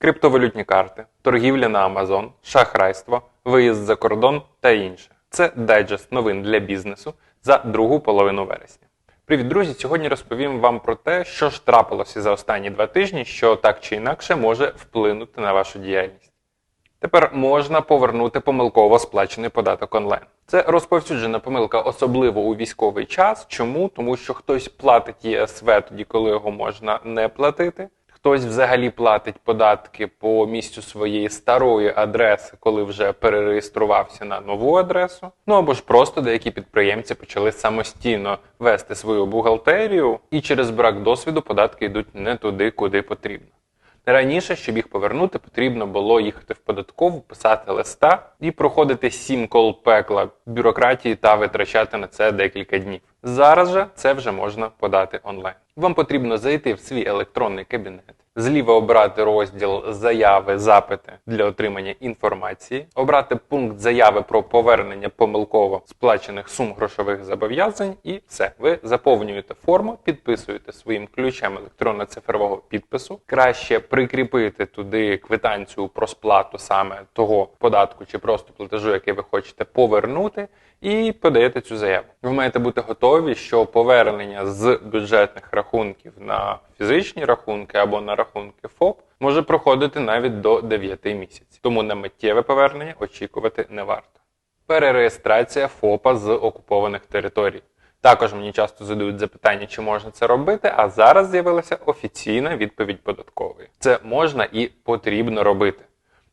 криптовалютні карти, торгівля на Amazon, шахрайство, виїзд за кордон та інше. Це дайджест новин для бізнесу за другу половину вересня. Привіт, друзі! Сьогодні розповім вам про те, що ж трапилося за останні два тижні, що так чи інакше може вплинути на вашу діяльність. Тепер можна повернути помилково сплачений податок онлайн. Це розповсюджена помилка, особливо у військовий час. Чому? Тому що хтось платить ЄСВ тоді, коли його можна не платити. Хтось взагалі платить податки по місцю своєї старої адреси, коли вже перереєструвався на нову адресу. Ну або ж просто деякі підприємці почали самостійно вести свою бухгалтерію, і через брак досвіду податки йдуть не туди, куди потрібно. Раніше, щоб їх повернути, потрібно було їхати в податкову, писати листа і проходити сім кол пекла бюрократії та витрачати на це декілька днів. Зараз же це вже можна подати онлайн. Вам потрібно зайти в свій електронний кабінет, зліва обрати розділ заяви, запити для отримання інформації, обрати пункт заяви про повернення помилково сплачених сум грошових зобов'язань, і все. Ви заповнюєте форму, підписуєте своїм ключем електронно-цифрового підпису. Краще прикріпити туди квитанцію про сплату саме того податку чи просто платежу, який ви хочете повернути і подаєте цю заяву. Ви маєте бути готові, що повернення з бюджетних рахунків на фізичні рахунки або на рахунки ФОП може проходити навіть до 9 місяців. Тому на миттєве повернення очікувати не варто. Перереєстрація ФОПа з окупованих територій. Також мені часто задають запитання, чи можна це робити, а зараз з'явилася офіційна відповідь податкової. Це можна і потрібно робити.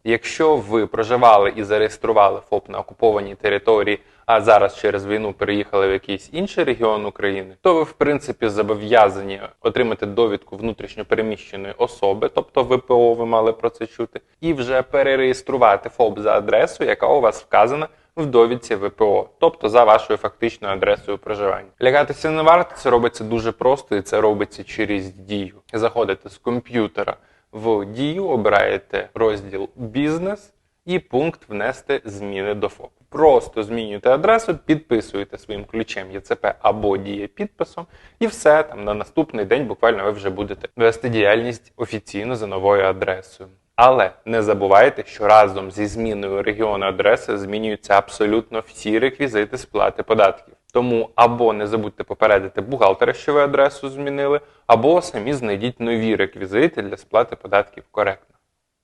Якщо ви проживали і зареєстрували ФОП на окупованій території, а зараз через війну переїхали в якийсь інший регіон України, то ви в принципі зобов'язані отримати довідку внутрішньопереміщеної особи, тобто ВПО, ви мали про це чути, і вже перереєструвати ФОП за адресою, яка у вас вказана в довідці ВПО, тобто за вашою фактичною адресою проживання. Лягатися не варто, це робиться дуже просто, і це робиться через дію. Заходите з комп'ютера в дію, обираєте розділ Бізнес і пункт Внести зміни до ФОП. Просто змінюєте адресу, підписуєте своїм ключем ЄЦП або діє підписом, і все там на наступний день буквально ви вже будете вести діяльність офіційно за новою адресою. Але не забувайте, що разом зі зміною регіону адреси змінюються абсолютно всі реквізити сплати податків. Тому або не забудьте попередити бухгалтера, що ви адресу змінили, або самі знайдіть нові реквізити для сплати податків коректно.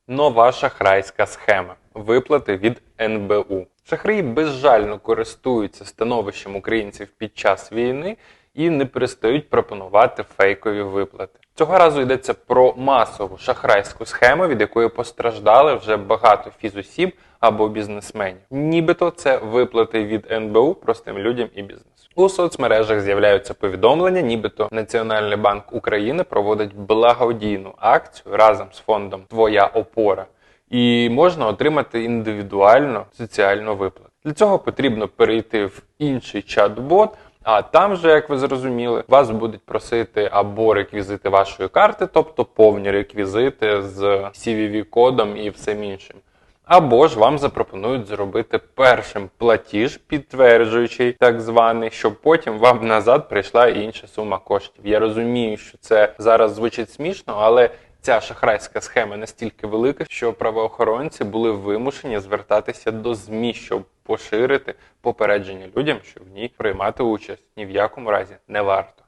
Нова шахрайська схема виплати від НБУ. Шахраї безжально користуються становищем українців під час війни і не перестають пропонувати фейкові виплати. Цього разу йдеться про масову шахрайську схему, від якої постраждали вже багато фізосіб або бізнесменів. Нібито це виплати від НБУ простим людям і бізнесу. У соцмережах з'являються повідомлення, нібито Національний банк України проводить благодійну акцію разом з фондом Твоя опора. І можна отримати індивідуальну соціальну виплату. Для цього потрібно перейти в інший чат-бот. А там вже, як ви зрозуміли, вас будуть просити або реквізити вашої карти, тобто повні реквізити з CVV-кодом і всім іншим. Або ж вам запропонують зробити першим платіж, підтверджуючий так званий, щоб потім вам назад прийшла інша сума коштів. Я розумію, що це зараз звучить смішно, але ця шахрайська схема настільки велика, що правоохоронці були вимушені звертатися до ЗМІ, щоб поширити попередження людям, що в ній приймати участь ні в якому разі не варто.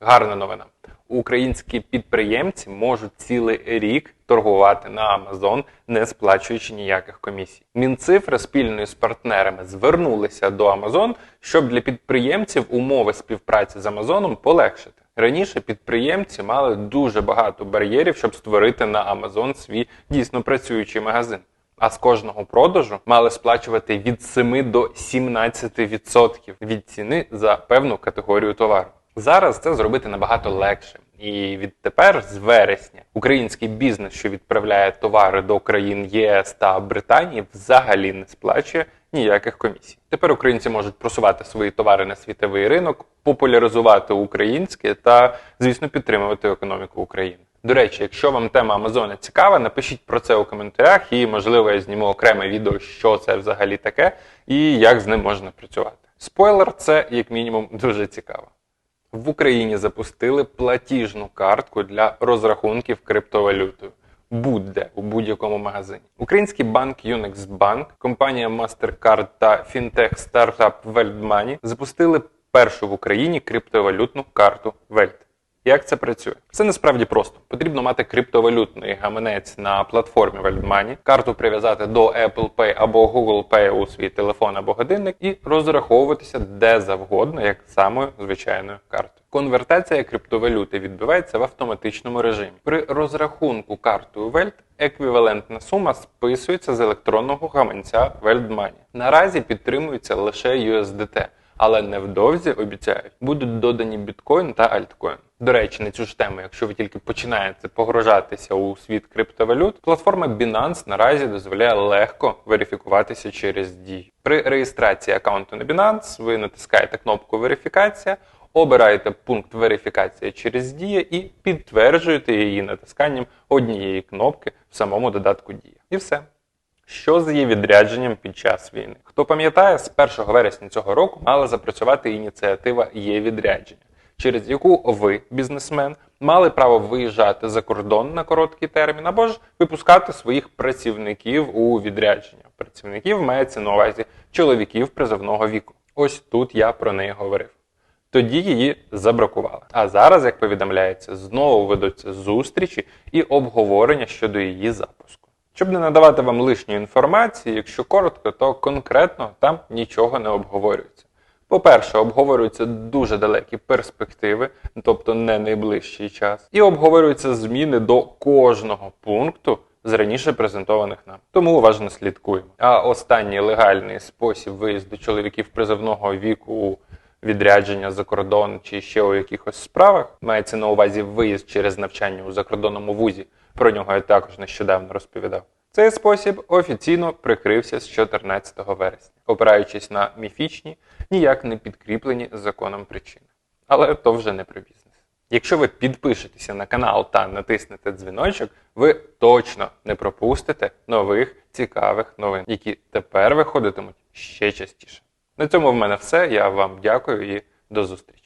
Гарна новина. Українські підприємці можуть цілий рік торгувати на Amazon, не сплачуючи ніяких комісій. Мінцифри спільно з партнерами звернулися до Amazon, щоб для підприємців умови співпраці з Амазоном полегшити. Раніше підприємці мали дуже багато бар'єрів, щоб створити на Amazon свій дійсно працюючий магазин. А з кожного продажу мали сплачувати від 7 до 17% від ціни за певну категорію товару. Зараз це зробити набагато легше. І відтепер, з вересня, український бізнес, що відправляє товари до країн ЄС та Британії, взагалі не сплачує ніяких комісій. Тепер українці можуть просувати свої товари на світовий ринок, популяризувати українське та, звісно, підтримувати економіку України. До речі, якщо вам тема Амазона цікава, напишіть про це у коментарях, і можливо я зніму окреме відео, що це взагалі таке і як з ним можна працювати. Спойлер, це як мінімум дуже цікаво. В Україні запустили платіжну картку для розрахунків криптовалютою. будь-де у будь-якому магазині. Український банк Unix Bank, компанія MasterCard та фінтех стартап WorldMoney запустили першу в Україні криптовалютну карту Welt. Як це працює? Це насправді просто. Потрібно мати криптовалютний гаманець на платформі WorldMoney, карту прив'язати до Apple Pay або Google Pay у свій телефон або годинник і розраховуватися де завгодно, як самою звичайною картою. Конвертація криптовалюти відбувається в автоматичному режимі. При розрахунку картою Welt еквівалентна сума списується з електронного гаманця WorldMoney. Наразі підтримується лише USDT але невдовзі обіцяють будуть додані біткоін та альткоін. До речі, на цю ж тему, якщо ви тільки починаєте погружатися у світ криптовалют, платформа Binance наразі дозволяє легко верифікуватися через дію. При реєстрації аккаунту на Binance ви натискаєте кнопку Верифікація, обираєте пункт верифікація через Дія і підтверджуєте її натисканням однієї кнопки в самому додатку Дія. І все. Що з її відрядженням під час війни? Хто пам'ятає, з 1 вересня цього року мала запрацювати ініціатива є відрядження, через яку ви, бізнесмен, мали право виїжджати за кордон на короткий термін або ж випускати своїх працівників у відрядження. Працівників мається на увазі чоловіків призовного віку. Ось тут я про неї говорив. Тоді її забракували. А зараз, як повідомляється, знову ведуться зустрічі і обговорення щодо її запуску. Щоб не надавати вам лишньої інформації, якщо коротко, то конкретно там нічого не обговорюється. По-перше, обговорюються дуже далекі перспективи, тобто не найближчий час, і обговорюються зміни до кожного пункту з раніше презентованих нам. Тому уважно слідкуємо. А останній легальний спосіб виїзду чоловіків призовного віку у відрядження за кордон чи ще у якихось справах мається на увазі виїзд через навчання у закордонному вузі. Про нього я також нещодавно розповідав. Цей спосіб офіційно прикрився з 14 вересня, опираючись на міфічні, ніяк не підкріплені законом причини. Але то вже не про бізнес. Якщо ви підпишетеся на канал та натиснете дзвіночок, ви точно не пропустите нових цікавих новин, які тепер виходитимуть ще частіше. На цьому в мене все. Я вам дякую і до зустрічі.